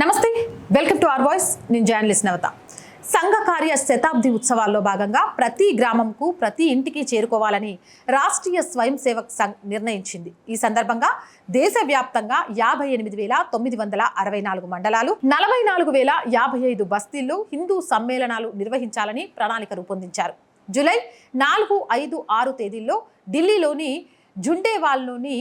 నమస్తే welcome to R voice. నేను journalist నవత. సంఘ కార్య శతాబ్ది ఉత్సవాల్లో భాగంగా ప్రతి గ్రామంకు ప్రతి ఇంటికి చేరుకోవాలని రాష్ట్రీయ స్వయం సేవక్ సంఘ్ నిర్ణయించింది. ఈ సందర్భంగా దేశవ్యాప్తంగా యాభై ఎనిమిది వేల తొమ్మిది వందల అరవై నాలుగు మండలాలు నలభై నాలుగు వేల యాభై ఐదు బస్తీల్లో హిందూ సమ్మేళనాలు నిర్వహించాలని ప్రణాళిక రూపొందించారు. జూలై నాలుగు ఐదు ఆరు తేదీల్లో ఢిల్లీలోని జుండేవాల్లోని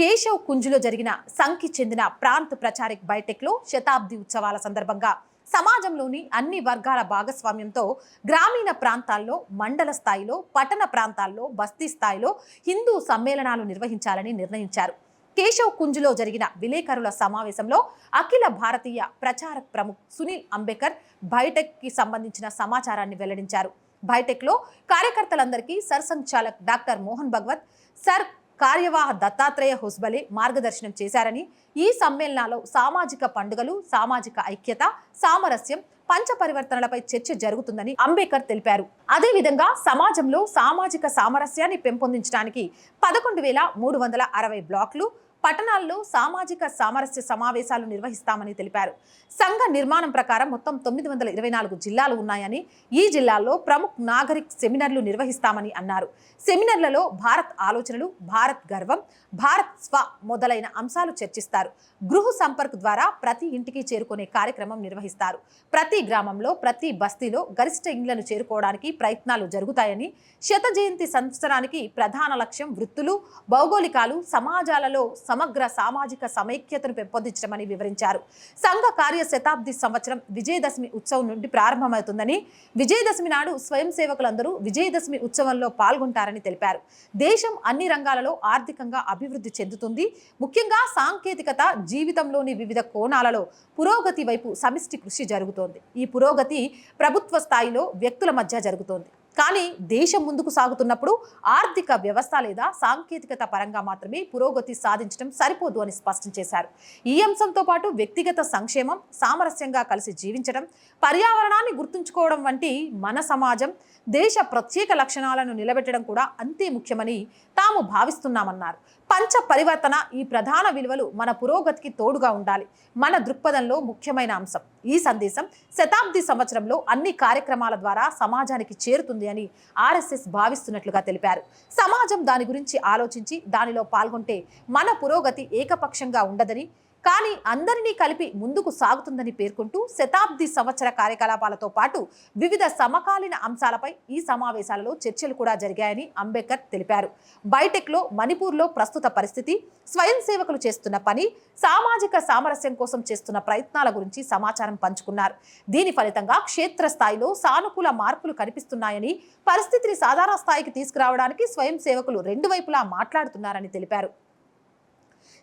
కేశవ్ కుంజులో జరిగిన సంఖ్య చెందిన ప్రాంత్ ప్రచారిక్ బైటెక్లో శతాబ్ది ఉత్సవాల సందర్భంగా సమాజంలోని అన్ని వర్గాల భాగస్వామ్యంతో గ్రామీణ ప్రాంతాల్లో మండల స్థాయిలో పట్టణ ప్రాంతాల్లో బస్తీ స్థాయిలో హిందూ సమ్మేళనాలు నిర్వహించాలని నిర్ణయించారు. కేశవ్ కుంజులో జరిగిన విలేకరుల సమావేశంలో అఖిల భారతీయ ప్రచారక్ ప్రముఖ్ సునీల్ అంబేకర్ బైటెక్కి సంబంధించిన సమాచారాన్ని వెల్లడించారు. బైటెక్లో కార్యకర్తలందరికీ సర్సంచాలక్ డాక్టర్ మోహన్ భగవత్ సర్ కార్యవాహ దత్తాత్రేయ హుస్బలే మార్గదర్శనం చేశారని ఈ సమ్మేళనాల్లో సామాజిక పండుగలు సామాజిక ఐక్యత సామరస్యం పంచ పరివర్తనలపై చర్చ జరుగుతుందని అంబేద్కర్ తెలిపారు. అదేవిధంగా సమాజంలో సామాజిక సామరస్యాన్ని పెంపొందించడానికి పదకొండు వేల మూడు వందల అరవై బ్లాక్లు పట్టణాల్లో సామాజిక సామరస్య సమావేశాలు నిర్వహిస్తామని తెలిపారు. సంఘ నిర్మాణం ప్రకారం మొత్తం తొమ్మిది వందల ఇరవై నాలుగు జిల్లాలు ఉన్నాయని ఈ జిల్లాల్లో ప్రముఖ్ నాగరిక్ సెమినార్లు నిర్వహిస్తామని అన్నారు. సెమినార్లలో భారత్ ఆలోచనలు భారత్ గర్వం భారత్ స్వ మొదలైన అంశాలు చర్చిస్తారు. గృహ సంపర్క్ ద్వారా ప్రతి ఇంటికి చేరుకునే కార్యక్రమం నిర్వహిస్తారు. ప్రతి గ్రామంలో ప్రతి బస్తీలో గరిష్ట ఇండ్లను చేరుకోవడానికి ప్రయత్నాలు జరుగుతాయని శత జయంతి సంవత్సరానికి ప్రధాన లక్ష్యం వృత్తులు భౌగోళికాలు సమాజాలలో సమగ్ర సామాజిక సమైక్యతను పెంపొందించడమని వివరించారు. సంఘ కార్య శతాబ్ది సంవత్సరం విజయదశమి ఉత్సవం నుండి ప్రారంభమవుతుందని విజయదశమి నాడు స్వయం సేవకులందరూ విజయదశమి ఉత్సవంలో పాల్గొంటారని తెలిపారు. దేశం అన్ని రంగాలలో ఆర్థికంగా అభివృద్ధి చెందుతుంది. ముఖ్యంగా సాంకేతికత జీవితంలోని వివిధ కోణాలలో పురోగతి వైపు సమిష్టి కృషి జరుగుతోంది. ఈ పురోగతి ప్రభుత్వ స్థాయిలో వ్యక్తుల మధ్య జరుగుతోంది. కానీ దేశం ముందుకు సాగుతున్నప్పుడు ఆర్థిక వ్యవస్థ లేదా సాంకేతికత పరంగా మాత్రమే పురోగతి సాధించడం సరిపోదు అని స్పష్టం చేశారు. ఈ అంశంతో పాటు వ్యక్తిగత సంక్షేమం సామరస్యంగా కలిసి జీవించడం పర్యావరణాన్ని గుర్తుంచుకోవడం వంటి మన సమాజం దేశ ప్రత్యేక లక్షణాలను నిలబెట్టడం కూడా అంతే ముఖ్యమని తాము భావిస్తున్నామన్నారు. పంచ పరివర్తన ఈ ప్రధాన విలువలు మన పురోగతికి తోడుగా ఉండాలి. మన దృక్పథంలో ముఖ్యమైన అంశం. ఈ సందేశం శతాబ్ది సంవత్సరంలో అన్ని కార్యక్రమాల ద్వారా సమాజానికి చేరుతుంది అని ఆర్ఎస్ఎస్ భావిస్తున్నట్లుగా తెలిపారు. సమాజం దాని గురించి ఆలోచించి దానిలో పాల్గొంటే మన పురోగతి ఏకపక్షంగా ఉండదని కానీ అందరినీ కలిపి ముందుకు సాగుతుందని పేర్కొంటూ శతాబ్ది సంవత్సర కార్యకలాపాలతో పాటు వివిధ సమకాలీన అంశాలపై ఈ సమావేశాలలో చర్చలు కూడా జరిగాయని అంబేద్కర్ తెలిపారు. బైటెక్లో మణిపూర్లో ప్రస్తుత పరిస్థితి స్వయం సేవకులు చేస్తున్న పని సామాజిక సామరస్యం కోసం చేస్తున్న ప్రయత్నాల గురించి సమాచారం పంచుకున్నారు. దీని ఫలితంగా క్షేత్రస్థాయిలో సానుకూల మార్పులు కనిపిస్తున్నాయని పరిస్థితిని సాధారణ స్థాయికి తీసుకురావడానికి స్వయం సేవకులు రెండు వైపులా మాట్లాడుతున్నారని తెలిపారు.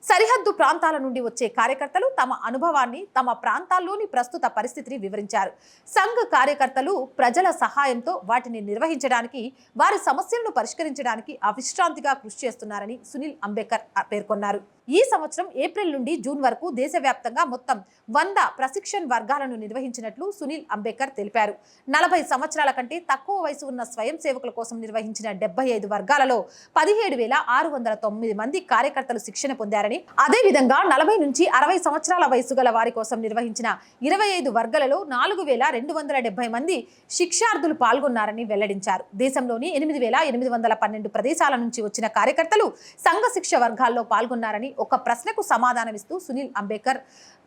సరిహద్దు ప్రాంతాల నుండి వచ్చే కార్యకర్తలు తమ అనుభవాన్ని తమ ప్రాంతాల్లోని ప్రస్తుత పరిస్థితిని వివరించారు. సంఘ్ కార్యకర్తలు ప్రజల సహాయంతో వాటిని నిర్వహించడానికి వారి సమస్యలను పరిష్కరించడానికి అవిశ్రాంతిగా కృషి చేస్తున్నారని సునీల్ అంబేద్కర్ పేర్కొన్నారు. ఈ సంవత్సరం ఏప్రిల్ నుండి జూన్ వరకు దేశవ్యాప్తంగా మొత్తం వంద ప్రశిక్షణ్ వర్గాలను నిర్వహించినట్లు సునీల్ అంబేద్కర్ తెలిపారు. నలభై సంవత్సరాల కంటే తక్కువ వయసు ఉన్న స్వయం సేవకుల కోసం నిర్వహించిన డెబ్బై ఐదు వర్గాలలో పదిహేడు వేల ఆరు వందల తొమ్మిది మంది కార్యకర్తలు శిక్షణ పొందారని అదేవిధంగా నలభై నుంచి అరవై సంవత్సరాల వయసు గల వారి కోసం నిర్వహించిన ఇరవై ఐదు వర్గాలలో నాలుగు వేల రెండు వందల డెబ్బై మంది శిక్షార్థులు పాల్గొన్నారని వెల్లడించారు. దేశంలోని ఎనిమిది వేల ఎనిమిది వందల పన్నెండు ప్రదేశాల నుంచి వచ్చిన కార్యకర్తలు సంఘ శిక్ష వర్గాల్లో పాల్గొన్నారని ఒక ప్రశ్నకు సమాధానమిస్తూ సునీల్ అంబేద్కర్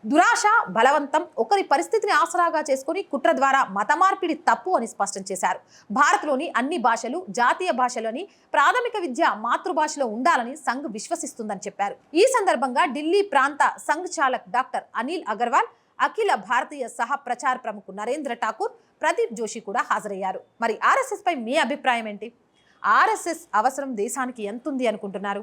దురాశ బలవంతం ఒకరి పరిస్థితిని ఆసరాగా చేసుకుని కుట్ర ద్వారా మత మార్పిడి తప్పు అని స్పష్టం చేశారు. భారత్లోని అన్ని భాషలు జాతీయ భాషలోని ప్రాథమిక విద్య మాతృభాషలో ఉండాలని సంఘ్ విశ్వసిస్తుందని చెప్పారు. ఈ సందర్భంగా ఢిల్లీ ప్రాంత సంఘ్ చాలక్ డాక్టర్ అనిల్ అగర్వాల్ అఖిల భారతీయ సహ ప్రచార ప్రముఖ నరేంద్ర ఠాకూర్ ప్రదీప్ జోషి కూడా హాజరయ్యారు. మరి ఆర్ఎస్ఎస్ పై మీ అభిప్రాయం ఏంటి? ఆర్ఎస్ఎస్ అవసరం దేశానికి ఎంతుంది అనుకుంటున్నారు?